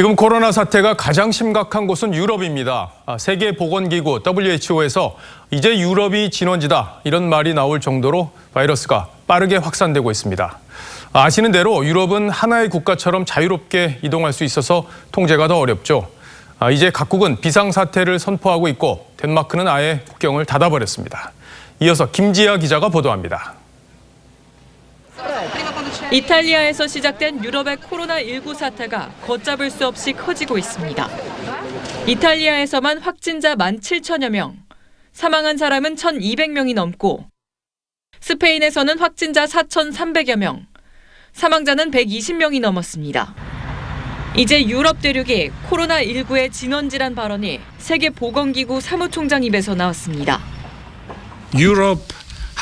지금 코로나 사태가 가장 심각한 곳은 유럽입니다. 아, 세계보건기구 WHO에서 이제 유럽이 진원지다 이런 말이 나올 정도로 바이러스가 빠르게 확산되고 있습니다. 아, 아시는 대로 유럽은 하나의 국가처럼 자유롭게 이동할 수 있어서 통제가 더 어렵죠. 아, 이제 각국은 비상사태를 선포하고 있고 덴마크는 아예 국경을 닫아버렸습니다. 이어서 김지아 기자가 보도합니다. 이탈리아에서 시작된 유럽의 코로나19 사태가 걷잡을 수 없이 커지고 있습니다. 이탈리아에서만 확진자 17,000여 명, 사망한 사람은 1,200명이 넘고 스페인에서는 확진자 4,300여 명, 사망자는 120명이 넘었습니다. 이제 유럽 대륙이 코로나19의 진원지란 발언이 세계 보건기구 사무총장 입에서 나왔습니다. Europe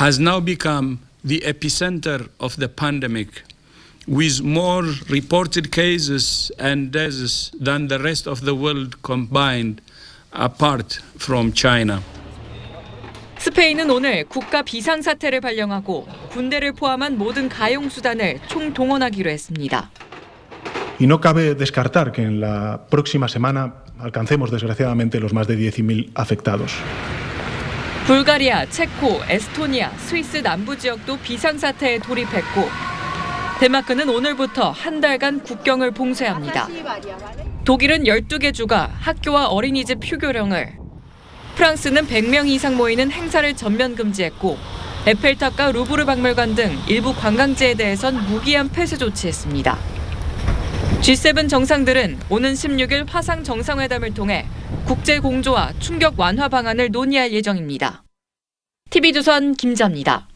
has now become the epicenter of the pandemic, with more reported cases and deaths than the rest of the world combined, apart from China. 스페인은 오늘 국가 비상사태를 발령하고 군대를 포함한 모든 가용 수단을 총동원하기로 했습니다. Y no cabe descartar que en la próxima semana alcancemos desgraciadamente los más de 10.000 afectados. 불가리아, 체코, 에스토니아, 스위스 남부 지역도 비상사태에 돌입했고 덴마크는 오늘부터 한 달간 국경을 봉쇄합니다. 독일은 12개 주가 학교와 어린이집 휴교령을 프랑스는 100명 이상 모이는 행사를 전면 금지했고 에펠탑과 루브르 박물관 등 일부 관광지에 대해선 무기한 폐쇄 조치했습니다. G7 정상들은 오는 16일 화상 정상회담을 통해 국제 공조와 충격 완화 방안을 논의할 예정입니다. TV조선 김자입니다.